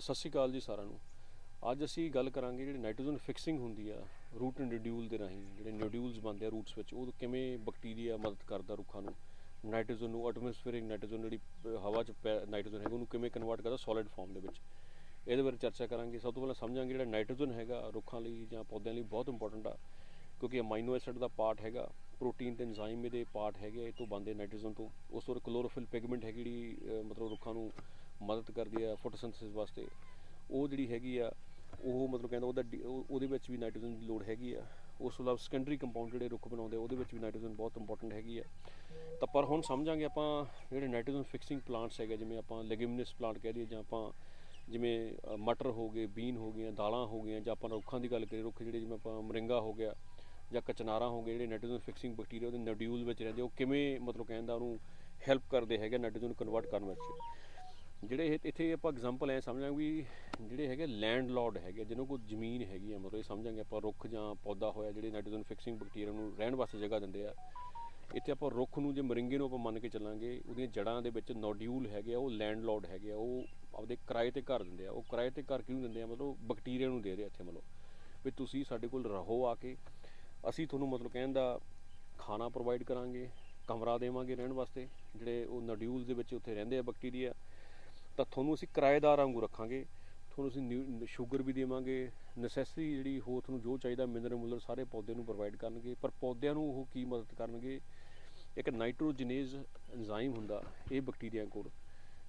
ਸਤਿ ਸ਼੍ਰੀ ਅਕਾਲ ਜੀ ਸਾਰਿਆਂ ਨੂੰ। ਅੱਜ ਅਸੀਂ ਗੱਲ ਕਰਾਂਗੇ ਜਿਹੜੀ ਨਾਈਟ੍ਰੋਜਨ ਫਿਕਸਿੰਗ ਹੁੰਦੀ ਆ ਰੂਟ ਨੋਡਿਊਲ ਦੇ ਰਾਹੀਂ ਜਿਹੜੇ ਨੋਡਿਊਲਸ ਬਣਦੇ ਆ ਰੂਟਸ ਵਿੱਚ ਉਹ ਕਿਵੇਂ ਬੈਕਟੀਰੀਆ ਮਦਦ ਕਰਦਾ ਰੁੱਖਾਂ ਨੂੰ ਨਾਈਟ੍ਰੋਜਨ ਨੂੰ ਐਟਮੋਸਫੇਰਿਕ ਨਾਈਟ੍ਰੋਜਨ ਜਿਹੜੀ ਹਵਾ 'ਚ ਨਾਈਟ੍ਰੋਜਨ ਹੈਗਾ ਉਹਨੂੰ ਕਿਵੇਂ ਕਨਵਰਟ ਕਰਦਾ ਸੋਲਿਡ ਫਾਰਮ ਦੇ ਵਿੱਚ। ਇਹਦੇ ਬਾਰੇ ਚਰਚਾ ਕਰਾਂਗੇ। ਸਭ ਤੋਂ ਪਹਿਲਾਂ ਸਮਝਾਂਗੇ ਜਿਹੜਾ ਨਾਈਟ੍ਰੋਜਨ ਹੈਗਾ ਰੁੱਖਾਂ ਲਈ ਜਾਂ ਪੌਦਿਆਂ ਲਈ ਬਹੁਤ ਇੰਪੋਰਟੈਂਟ ਆ ਕਿਉਂਕਿ ਅਮਾਈਨੋ ਐਸਿਡ ਦਾ ਪਾਰਟ ਹੈਗਾ ਪ੍ਰੋਟੀਨ ਤੇ ਐਂਜ਼ਾਈਮ ਦੇ ਪਾਰਟ ਹੈਗੇ ਆ, ਇਹ ਤੋਂ ਬਣਦੇ ਨਾਈਟ੍ਰੋਜਨ ਤੋਂ। ਉਸ ਤੋਂ ਕਲੋਰੋਫਿਲ ਪਿਗਮੈਂਟ ਹੈਗੀ ਜਿਹੜੀ ਮਤਲਬ ਰੁੱਖਾਂ ਨੂੰ ਮਦਦ ਕਰਦੀ ਆ ਫੋਟੋਸਿੰਥੇਸਿਸ ਵਾਸਤੇ। ਉਹ ਜਿਹੜੀ ਹੈਗੀ ਆ ਉਹ ਮਤਲਬ ਕਹਿੰਦਾ ਉਹਦਾ ਡੀ- ਉਹਦੇ ਵਿੱਚ ਵੀ ਨਾਈਟ੍ਰੋਜਨ ਦੀ ਲੋੜ ਹੈਗੀ ਆ। ਉਸ ਤੋਂ ਇਲਾਵਾ ਸੈਕੰਡਰੀ ਕੰਪਾਊਂਡ ਜਿਹੜੇ ਰੁੱਖ ਬਣਾਉਂਦੇ ਆ, ਉਹਦੇ ਵਿੱਚ ਵੀ ਨਾਈਟ੍ਰੋਜਨ ਬਹੁਤ ਇੰਪੋਰਟੈਂਟ ਹੈਗੀ ਆ। ਤਾਂ ਪਰ ਹੁਣ ਸਮਝਾਂਗੇ ਆਪਾਂ ਜਿਹੜੇ ਨਾਈਟ੍ਰੋਜਨ ਫਿਕਸਿੰਗ ਪਲਾਂਟਸ ਹੈਗੇ ਜਿਵੇਂ ਆਪਾਂ ਲੈਗੂਮਿਨਸ ਪਲਾਂਟ ਕਹਿ ਦਈਏ ਜਾਂ ਆਪਾਂ ਜਿਵੇਂ ਮਟਰ ਹੋ ਗਏ ਬੀਨ ਹੋ ਗਈਆਂ ਦਾਲਾਂ ਹੋ ਗਈਆਂ ਜਾਂ ਆਪਾਂ ਰੁੱਖਾਂ ਦੀ ਗੱਲ ਕਰੀਏ ਰੁੱਖ ਜਿਹੜੇ ਜਿਵੇਂ ਆਪਾਂ ਮਰਿੰਗਾ ਹੋ ਗਿਆ ਜਾਂ ਕਚਨਾਰਾ ਹੋ ਗਏ ਜਿਹੜੇ ਨਾਈਟ੍ਰੋਜਨ ਫਿਕਸਿੰਗ ਬੈਕਟੀਰੀਆ ਉਹਦੇ ਨੋਡਿਊਲ ਵਿੱਚ ਰਹਿੰਦੇ ਉਹ ਕਿਵੇਂ ਮਤਲਬ ਕਹਿੰਦਾ ਉਹਨੂੰ ਹੈਲਪ ਕਰਦੇ ਹੈਗੇ ਨਾਈਟ੍ਰੋਜਨ ਕਨਵਰਟ ਕਰਨ ਵਿੱਚ। ਜਿਹੜੇ ਇਹ- ਇੱਥੇ ਆਪਾਂ ਐਗਜ਼ਾਮਪਲ ਐ ਸਮਝਾਂਗੇ ਵੀ ਜਿਹੜੇ ਹੈਗੇ ਲੈਂਡ ਲਾਰਡ ਹੈਗੇ, ਜਿਹਨਾਂ ਕੋਲ ਜ਼ਮੀਨ ਹੈਗੀ ਆ, ਮਤਲਬ ਇਹ ਸਮਝਾਂਗੇ ਆਪਾਂ ਰੁੱਖ ਜਾਂ ਪੌਦਾ ਹੋਇਆ ਜਿਹੜੇ ਨਾਈਟ੍ਰੋਜਨ ਫਿਕਸਿੰਗ ਬੈਕਟੀਰੀਆ ਨੂੰ ਰਹਿਣ ਵਾਸਤੇ ਜਗ੍ਹਾ ਦਿੰਦੇ ਆ। ਇੱਥੇ ਆਪਾਂ ਰੁੱਖ ਨੂੰ ਜੇ ਮਰਿੰਗੇ ਨੂੰ ਆਪਾਂ ਮੰਨ ਕੇ ਚੱਲਾਂਗੇ, ਉਹਦੀਆਂ ਜੜ੍ਹਾਂ ਦੇ ਵਿੱਚ ਨੋਡਿਊਲ ਹੈਗੇ ਆ, ਉਹ ਲੈਂਡ ਲਾਰਡ ਹੈਗੇ ਆ, ਉਹ ਆਪਦੇ ਕਿਰਾਏ ਤੇ ਘਰ ਦਿੰਦੇ ਆ। ਉਹ ਕਿਰਾਏ ਤੇ ਘਰ ਕਿਉਂ ਦਿੰਦੇ ਆ? ਮਤਲਬ ਬੈਕਟੀਰੀਆ ਨੂੰ ਦੇ ਰਹੇ ਇੱਥੇ ਮਤਲਬ। ਵੀ ਤੁਸੀਂ ਸਾਡੇ ਕੋਲ ਰਹੋ ਆ ਕੇ, ਅਸੀਂ ਤੁਹਾਨੂੰ ਮਤਲਬ ਕਹਿਣ ਦਾ ਖਾਣਾ ਪ੍ਰੋਵਾਈਡ ਕਰਾਂਗੇ, ਕਮਰਾ ਦੇਵਾਂਗੇ ਰਹਿਣ ਵਾਸਤੇ, ਜਿਹੜੇ ਉਹ ਨੋਡਿਊਲਸ ਦੇ ਵਿੱਚ ਉੱਥੇ ਰਹਿੰਦੇ ਆ ਬੈਕਟੀਰੀਆ ਤਾਂ ਤੁਹਾਨੂੰ ਅਸੀਂ ਕਿਰਾਏਦਾਰ ਵਾਂਗੂ ਰੱਖਾਂਗੇ, ਤੁਹਾਨੂੰ ਅਸੀਂ ਸ਼ੂਗਰ ਵੀ ਦੇਵਾਂਗੇ ਨੈਸੈਸਰੀ ਜਿਹੜੀ ਹੋਰ ਤੁਹਾਨੂੰ ਜੋ ਚਾਹੀਦਾ ਮਿਨਰਲ ਮੁਲਰ ਸਾਰੇ ਪੌਦੇ ਨੂੰ ਪ੍ਰੋਵਾਈਡ ਕਰਨਗੇ, ਪਰ ਪੌਦਿਆਂ ਨੂੰ ਉਹ ਕੀ ਮਦਦ ਕਰਨਗੇ? ਇੱਕ ਨਾਈਟ੍ਰੋਜਨੇਜ਼ ਐਂਜ਼ਾਈਮ ਹੁੰਦਾ, ਇਹ ਬੈਕਟੀਰੀਆ ਕੋਲ,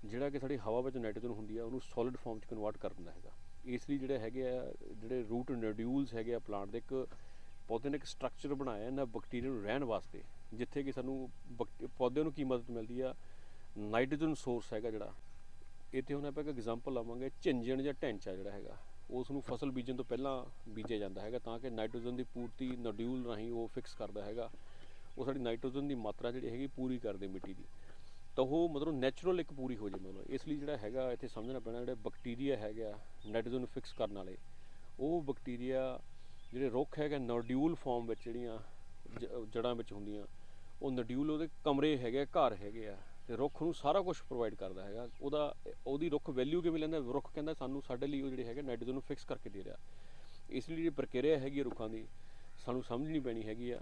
ਜਿਹੜਾ ਕਿ ਸਾਡੀ ਹਵਾ ਵਿੱਚ ਨਾਈਟ੍ਰੋਜਨ ਹੁੰਦੀ ਆ, ਉਹਨੂੰ ਸੋਲਿਡ ਫਾਰਮ 'ਚ ਕਨਵਰਟ ਕਰ ਦਿੰਦਾ ਹੈਗਾ। ਇਸ ਲਈ ਜਿਹੜੇ ਹੈਗੇ ਆ, ਜਿਹੜੇ ਰੂਟ ਨੋਡਿਊਲਸ ਹੈਗੇ ਆ ਪਲਾਂਟ ਦੇ, ਇੱਕ ਪੌਦੇ ਨੇ ਇੱਕ ਸਟਰਕਚਰ ਬਣਾਇਆ ਇਹਨਾਂ ਬੈਕਟੀਰੀਆ ਨੂੰ ਰਹਿਣ ਵਾਸਤੇ, ਜਿੱਥੇ ਕਿ ਸਾਨੂੰ ਬੈਕ- ਪੌਦਿਆਂ ਨੂੰ ਕੀ ਮਦਦ ਮਿਲਦੀ ਆ? ਨਾਈਟ੍ਰੋਜਨ ਸੋਰਸ ਹੈਗਾ ਜਿਹੜਾ ਇੱਥੇ ਹੁਣ ਆਪਾਂ ਇੱਕ ਐਗਜ਼ਾਮਪਲ ਲਾਵਾਂਗੇ ਝਿੰਜਣ ਜਾਂ ਢੈਂਚਾ ਜਿਹੜਾ ਹੈਗਾ ਉਸ ਨੂੰ ਫਸਲ ਬੀਜਣ ਤੋਂ ਪਹਿਲਾਂ ਬੀਜਿਆ ਜਾਂਦਾ ਹੈਗਾ ਤਾਂ ਕਿ ਨਾਈਟ੍ਰੋਜਨ ਦੀ ਪੂਰਤੀ ਨੋਡਿਊਲ ਰਾਹੀਂ ਉਹ ਫਿਕਸ ਕਰਦਾ ਹੈਗਾ। ਉਹ ਸਾਡੀ ਨਾਈਟ੍ਰੋਜਨ ਦੀ ਮਾਤਰਾ ਜਿਹੜੀ ਹੈਗੀ ਪੂਰੀ ਕਰਦੇ ਮਿੱਟੀ ਦੀ। ਤਾਂ ਉਹ ਮਤਲਬ ਨੈਚੁਰਲ ਇੱਕ ਪੂਰੀ ਹੋ ਜਾਏ ਮਤਲਬ। ਇਸ ਲਈ ਜਿਹੜਾ ਹੈਗਾ ਇੱਥੇ ਸਮਝਣਾ ਪੈਣਾ ਜਿਹੜਾ ਬੈਕਟੀਰੀਆ ਹੈਗਾ ਨਾਈਟ੍ਰੋਜਨ ਨੂੰ ਫਿਕਸ ਕਰਨ ਵਾਲੇ ਉਹ ਬੈਕਟੀਰੀਆ ਜਿਹੜੇ ਰੁੱਖ ਹੈਗੇ ਨੋਡਿਊਲ ਫਾਰਮ ਵਿੱਚ ਜਿਹੜੀਆਂ ਜ- ਜੜ੍ਹਾਂ ਵਿੱਚ ਹੁੰਦੀਆਂ ਉਹ ਨੋਡਿਊਲ ਉਹਦੇ ਕਮਰੇ ਹੈਗੇ ਆ, ਘਰ ਹੈਗੇ ਆ। ਤੇ ਰੁੱਖ ਨੂੰ ਸਾਰਾ ਕੁਝ ਪ੍ਰੋਵਾਈਡ ਕਰਦਾ ਹੈਗਾ। ਉਹਦਾ, ਉਹਦੀ ਰੁੱਖ ਵੈਲਿਊ ਕਿਵੇਂ ਲੈਂਦਾ ਰੁੱਖ ਕਹਿੰਦਾ ਸਾਨੂੰ ਸਾਡੇ ਲਈ ਉਹ ਜਿਹੜੇ ਹੈਗੇ ਨਾਈਟ੍ਰੋਜਨ ਨੂੰ ਫਿਕਸ ਕਰਕੇ ਦੇ ਰਿਹਾ। ਇਸ ਲਈ ਜਿਹੜੀ ਪ੍ਰਕਿਰਿਆ ਹੈਗੀ ਆ ਰੁੱਖਾਂ ਦੀ, ਸਾਨੂੰ ਸਮਝਣੀ ਪੈਣੀ ਹੈਗੀ ਆ।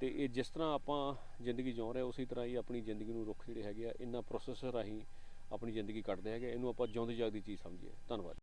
ਤੇ ਇਹ ਜਿਸ ਤਰ੍ਹਾਂ ਆਪਾਂ ਜ਼ਿੰਦਗੀ ਜਿਉ ਰਹੇ ਉਸੇ ਤਰ੍ਹਾਂ ਹੀ ਆਪਣੀ ਜ਼ਿੰਦਗੀ ਨੂੰ ਰੁੱਖ ਜਿਹੜੇ ਹੈਗੇ ਆ, ਇਹਨਾਂ ਪ੍ਰੋਸੈਸਰ ਰਾਹੀਂ ਆਪਣੀ ਜ਼ਿੰਦਗੀ ਕੱਟਦੇ ਹੈਗੇ ਇਹਨੂੰ ਆਪਾਂ ਜਿਉਂਦੀ ਜਾਗਦੀ ਚੀਜ਼ ਸਮਝੀਏ। ਧੰਨਵਾਦ।